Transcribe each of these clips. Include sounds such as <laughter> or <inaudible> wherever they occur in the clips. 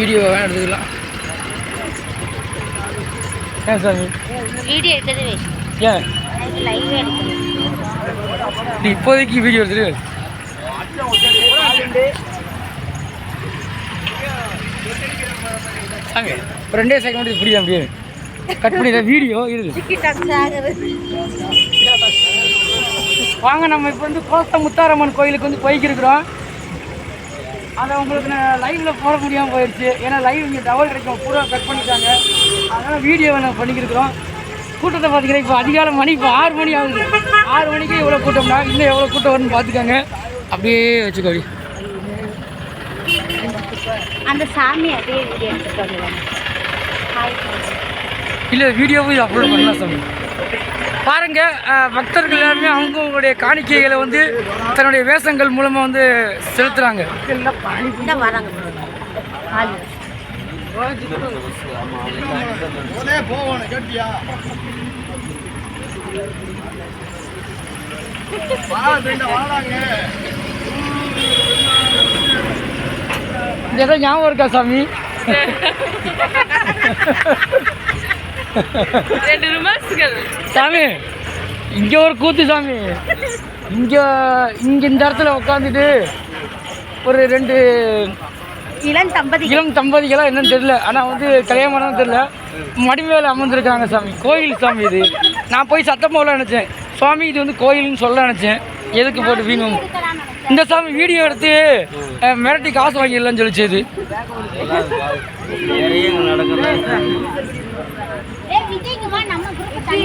Video வேணா எடுத்துக்கலாம். ஏன் சாமி? வீடியோ எடுக்கிறது ஏன்? நீ இப்போதைக்கு வீடியோ எடுத்துரு சாமி ரெண்டே செகண்ட் இப்படி அப்படியே கட் பண்ணிடுற வீடியோ இருக்கு வாங்க நம்ம இப்போ வந்து கோத்த முத்தாரம்மன் கோயிலுக்கு வந்து போய்க்கிருக்கிறோம். அதை உங்களுக்கு நான் லைவில் போட முடியாமல் போயிடுச்சு. ஏன்னா லைவ் இங்கே டவர் கிடைக்கும். பூரா கட் பண்ணிட்டாங்க. அதனால் வீடியோவை நான் பண்ணிக்கிருக்கிறோம். கூட்டத்தை பார்த்தீங்கன்னா இப்போ அதிகாலை மணி இப்போ ஆறு மணி ஆகுது. ஆறு மணிக்கு எவ்வளோ கூட்டம்னா இன்னும் எவ்வளோ கூட்டம் வரும்னு பார்த்துக்கோங்க அப்படியே வச்சுக்கோ. அந்த சாமி வீடியோ ஹாய் இல்லை வீடியோவும் இது அப்லோட் பண்ணலாம் சாமி. பாருங்க அஹ், பக்தர்கள் எல்லாருமே அவங்களுடைய காணிக்கைகளை வந்து தன்னுடைய வேஷங்கள் மூலமாக வந்து செலுத்துகிறாங்க ஏதோ ஞாபகம் இருக்கா சாமி? <laughs> சாமி இங்கே ஒரு கூத்து சாமி. இங்கே இங்கே இந்த இடத்துல உட்காந்துட்டு ஒரு ரெண்டு இளம் தம்பதி இளம் தம்பதிகளா என்னன்னு தெரியல. ஆனால் வந்து கல்யாணம் தெரியல. மடிமேல அமர்ந்திருக்காங்க சாமி. கோயில் சாமி இது. நான் போய் சத்தம் போல நினச்சேன். சுவாமி இது வந்து கோயில்னு சொல்ல நினச்சேன். எதுக்கு போட்டு வீணும்? இந்த சாமி வீடியோ எடுத்து மிரட்டி காசு வாங்கிடலாம்னு சொல்லிச்சு இது.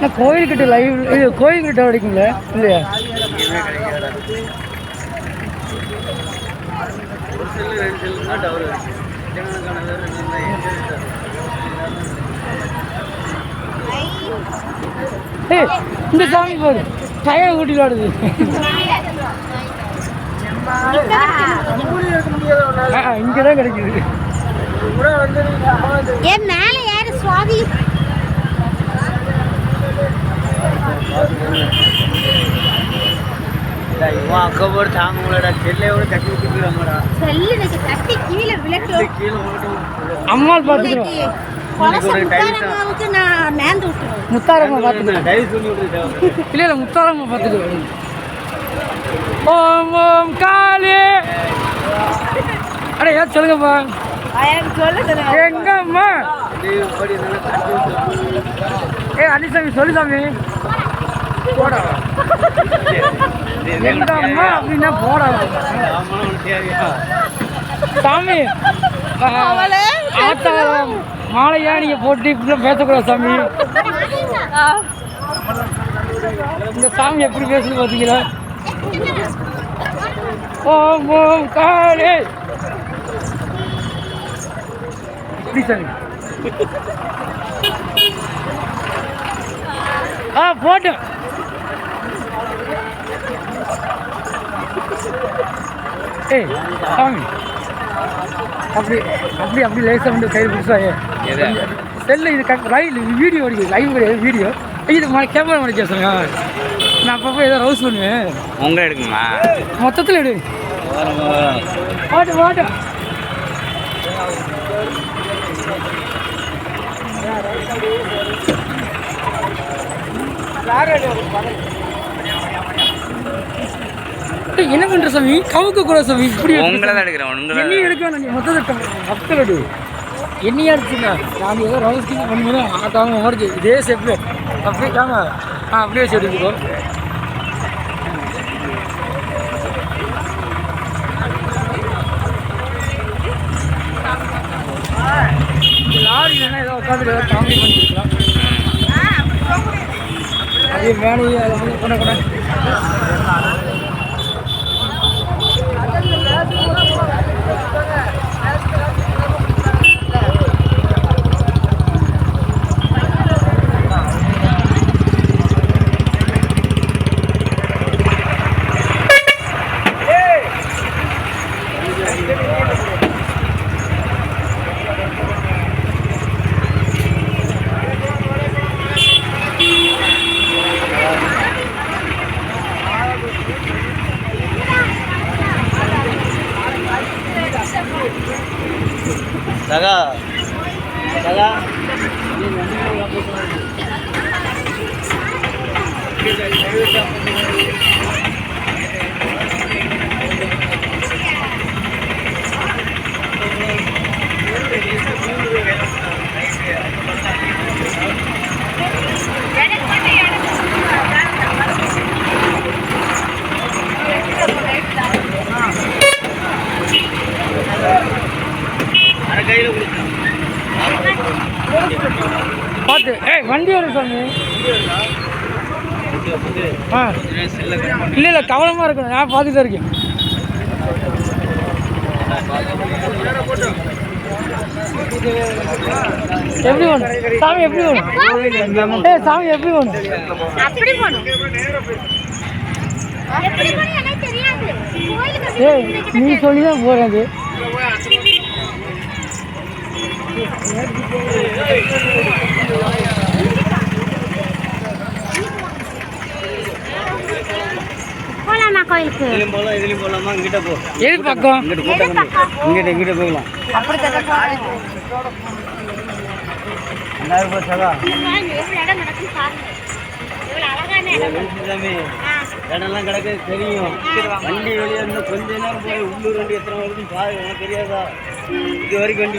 நான் கோயில்கிட்ட லைவ் இது கோயில்கிட்ட கிடைக்குங்களே இல்லையா? ஏ இந்த சாமி பாரு. டயர் ஊட்டி ஆடுது இங்கே தான் கிடைக்குது. ஏன் மேல யாரு சுவாதி? இவன் அக்கபோடு தாங்க முடியலடா செல்லை விட கட்டி வச்சுக்கிறாங்கடா செல்லு எனக்கு தட்டி கீழே விளக்கு. கீழே நான் நேர்ந்து விட்டுருவேன். முத்தாரம்மா விட்டுருக்கேன் இல்லை இல்லை முத்தாரம்மா பார்த்துக்கிறோம். ஓம் ஓம் காளி. அட ஏன் சொல்லுங்கப்பா? எங்க அம்மா படி நல்லா கட்டி வச்சு ஏ அனிசாமி சொல்லு சாமி. போடா. எங்க அம்மா அப்படின்னா போடா சாமி ஆத்தா மாலையா நீங்க போட்டு இப்படிலாம் பேசக்கூடாது சாமி. இந்த சாமி எப்படி பேசுது பார்த்தீங்களா ஓம் ஓம் காளி. இப்படி சாமி. ஆ போட்டேன் ஏய் சாமி. அப்படி அப்படி அப்படி லேசாக வந்து கையில் பிடிச்சாயே செல்லு இது லைவ் வீடியோ அடிக்குது லைவ் கிடையாது வீடியோ. இது கேமரா மணிக்க சொல்லுங்க. நான் அப்பப்போ ஏதோ ரவுஸ் பண்ணுவேன். உங்க எடுக்குமா மொத்தத்தில் எடு. ஓட்டு ஓட்டு என்ன பண்ற சாமி? கவுக்க கூட சாமி இப்படி உங்களை தான் எடுக்கிறேன் உங்களை என்னையும் எடுக்க வேணாம் நீ மொத்தத்தை மக்கள் எடு என்னையா நான் ஏதோ ரவுஸ் கிங் பண்ணும்போது இதே ஸ்டெப்பு அப்படியே காம ஆ அப்படியே வச்சு எடுத்துக்கோ. லாரி வேணா ஏதோ உட்காந்து ஏதோ காமெடி பண்ணிருக்கலாம் அதை வந்து கொண்ட. கொண்ட சகா சகா அரை வண்டி வரும் சாமி. ஆ. இல்லை இல்லை கவனமாக இருக்கணும். நான் பார்த்துட்டு தான் இருக்கேன். எப்படி வேணும் சாமி எப்படி வேணும் ஏ சாமி எப்படி அப்படி போகணும். போகணும் கோயிலுக்கு ஏய் நீ சொல்லி தான் போகிறது போகலாமா கோயிலுக்கு? இதுலையும் போகலாமா இங்கிட்ட போ. எது பக்கம்? இங்கிட்ட கூட்டம் கம்மி. இங்கிட்ட இங்கிட்ட போகலாம். ரெண்டாயிரம் ரூபாய் சகா. இடம்லாம் கிடக்கு தெரியும். வண்டி வெளியே இருந்தால் கொஞ்ச நேரம் போய் உள்ளூர் வண்டி எத்தனை வருதுன்னு பாரு தெரியாதா? இது வரைக்கும் வண்டி